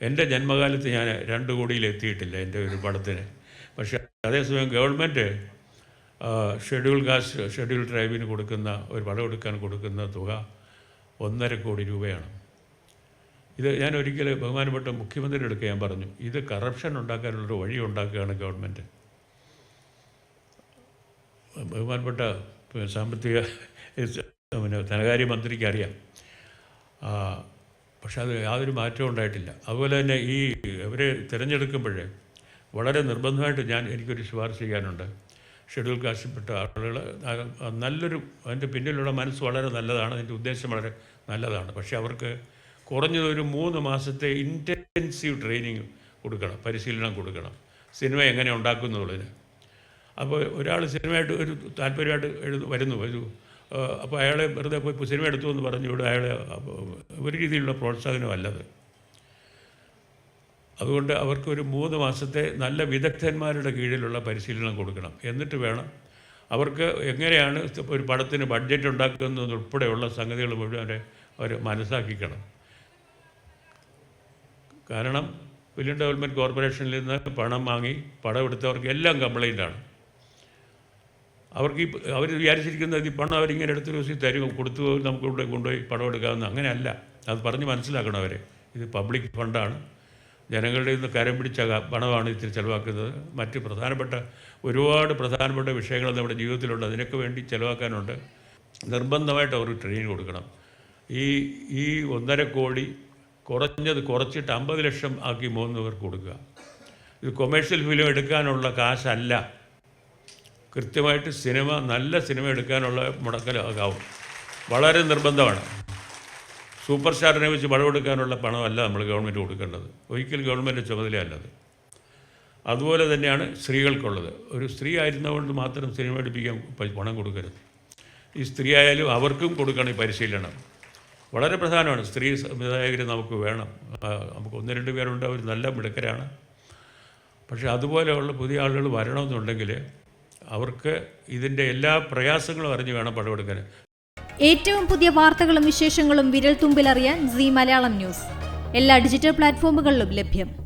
എന്റെ ജന്മകാലത്ത് ഞാൻ രണ്ട് കോടിയിൽ എത്തിയിട്ടില്ല എന്റെ ഒരു പടത്തിന്. പക്ഷേ അതേസമയം ഗവൺമെന്റ് ഷെഡ്യൂൾ കാസ്റ്റ് ഷെഡ്യൂൾ ട്രൈബിന് കൊടുക്കുന്ന ഒരു പടം എടുക്കാൻ കൊടുക്കുന്ന തുക ഒന്നര കോടി രൂപയാണ്. ഇത് ഞാൻ ഒരിക്കൽ ബഹുമാനപ്പെട്ട മുഖ്യമന്ത്രിയുടെ അടുത്ത് ഞാൻ പറഞ്ഞു ഇത് കറപ്ഷൻ ഉണ്ടാക്കാനുള്ളൊരു വഴി ഉണ്ടാക്കുകയാണ് ഗവൺമെന്റ്. ബഹുമാനപ്പെട്ട സാമ്പത്തിക പിന്നെ ധനകാര്യ മന്ത്രിക്ക് അറിയാം പക്ഷെ അത് യാതൊരു മാറ്റവും ഉണ്ടായിട്ടില്ല. അതുപോലെ തന്നെ ഈ അവരെ തിരഞ്ഞെടുക്കുമ്പോഴേ വളരെ നിർബന്ധമായിട്ട് ഞാൻ എനിക്കൊരു ശുപാർശ ചെയ്യാനുണ്ട്. ഷെഡ്യൂൾ കാസ്റ്റിൽപ്പെട്ട ആളുകൾ നല്ലൊരു അതിന്റെ പിന്നിലുള്ള മനസ്സ് വളരെ നല്ലതാണ്. അതിന്റെ ഉദ്ദേശം വളരെ നല്ലതാണ്. പക്ഷേ അവർക്ക് കുറഞ്ഞത് ഒരു മൂന്ന് മാസത്തെ ഇന്റൻസീവ് ട്രെയിനിങ് കൊടുക്കണം പരിശീലനം കൊടുക്കണം. സിനിമ എങ്ങനെ ഉണ്ടാക്കുന്നുള്ളതിന്. അപ്പോൾ ഒരാൾ സിനിമയായിട്ട് ഒരു താല്പര്യമായിട്ട് എഴുതു വരുന്നു. ഒരു അപ്പോൾ അയാളെ വെറുതെ പോയി സിനിമ എടുത്തു എന്ന് പറഞ്ഞു ഇവിടെ അയാളെ ഒരു രീതിയിലുള്ള പ്രോത്സാഹനമല്ലത്. അതുകൊണ്ട് അവർക്ക് ഒരു മൂന്ന് മാസത്തെ നല്ല വിദഗ്ധന്മാരുടെ കീഴിലുള്ള പരിശീലനം കൊടുക്കണം. എന്നിട്ട് വേണം അവർക്ക് എങ്ങനെയാണ് ഒരു പടത്തിന് ബഡ്ജറ്റ് ഉണ്ടാക്കുന്നത് ഉൾപ്പെടെയുള്ള സംഗതികൾ മുഴുവൻ അവരെ അവർ മനസ്സാക്കിക്കണം. കാരണം ഫിലിം ഡെവലപ്മെന്റ് കോർപ്പറേഷനിൽ നിന്ന് പണം വാങ്ങി പടം എടുത്തവർക്ക് എല്ലാം കംപ്ലൈന്റാണ് അവർക്ക് ഈ അവർ വിചാരിച്ചിരിക്കുന്നത് ഈ പണം അവരിങ്ങനെ എടുത്ത് ദിവസം തരും കൊടുത്തു നമുക്ക് ഇവിടെ കൊണ്ടുപോയി പണം എടുക്കാമെന്ന്. അങ്ങനെയല്ല. അത് പറഞ്ഞ് മനസ്സിലാക്കണം അവരെ. ഇത് പബ്ലിക് ഫണ്ടാണ്. ജനങ്ങളുടെ നിന്ന് കരം പിടിച്ച പണമാണ് ഇത്തിരി ചിലവാക്കുന്നത്. മറ്റ് പ്രധാനപ്പെട്ട ഒരുപാട് പ്രധാനപ്പെട്ട വിഷയങ്ങൾ നമ്മുടെ ജീവിതത്തിലുണ്ട്. അതിനൊക്കെ വേണ്ടി ചിലവാക്കാനുണ്ട്. നിർബന്ധമായിട്ട് അവർക്ക് ട്രെയിനിങ് കൊടുക്കണം. ഈ ഈ ഒന്നര കോടി കുറഞ്ഞത് കുറച്ചിട്ട് അമ്പത് ലക്ഷം ആക്കി മൂന്ന് പേർക്ക് കൊടുക്കുക. ഇത് കൊമേഴ്ഷ്യൽ ഫിലിം എടുക്കാനുള്ള കാശല്ല. കൃത്യമായിട്ട് സിനിമ നല്ല സിനിമ എടുക്കാനുള്ള മുടക്കലാകാവും. വളരെ നിർബന്ധമാണ്. സൂപ്പർ സ്റ്റാറിനെ വെച്ച് പടമെടുക്കാനുള്ള പണമല്ല നമ്മൾ ഗവൺമെന്റ് കൊടുക്കേണ്ടത്. ഒരിക്കലും ഗവൺമെന്റ് ചുമതലയല്ലത് അതുപോലെ തന്നെയാണ് സ്ത്രീകൾക്കുള്ളത്. ഒരു സ്ത്രീ ആയിരുന്നതുകൊണ്ട് മാത്രം സിനിമ എടുപ്പിക്കാൻ പണം കൊടുക്കരുത്. ഈ സ്ത്രീ ആയാലും അവർക്കും കൊടുക്കണം ഈ പരിശീലനം. വളരെ പ്രധാനമാണ്. സ്ത്രീ സംവിധായകർ നമുക്ക് വേണം. നമുക്ക് ഒന്ന് രണ്ട് പേരുണ്ട്. അവർ നല്ല മിടുക്കരാണ്. പക്ഷേ അതുപോലെയുള്ള പുതിയ ആളുകൾ വരണമെന്നുണ്ടെങ്കിൽ അവർക്ക് ഇതിന്റെ എല്ലാ പ്രയാസങ്ങളും അറിഞ്ഞ് വേണം പടമെടുക്കാൻ. ഏറ്റവും പുതിയ വാർത്തകളും വിശേഷങ്ങളും വിരൽ തുമ്പിലറിയാൻ സി മലയാളം ന്യൂസ്. എല്ലാ ഡിജിറ്റൽ പ്ലാറ്റ്ഫോമുകളിലും ലഭ്യം.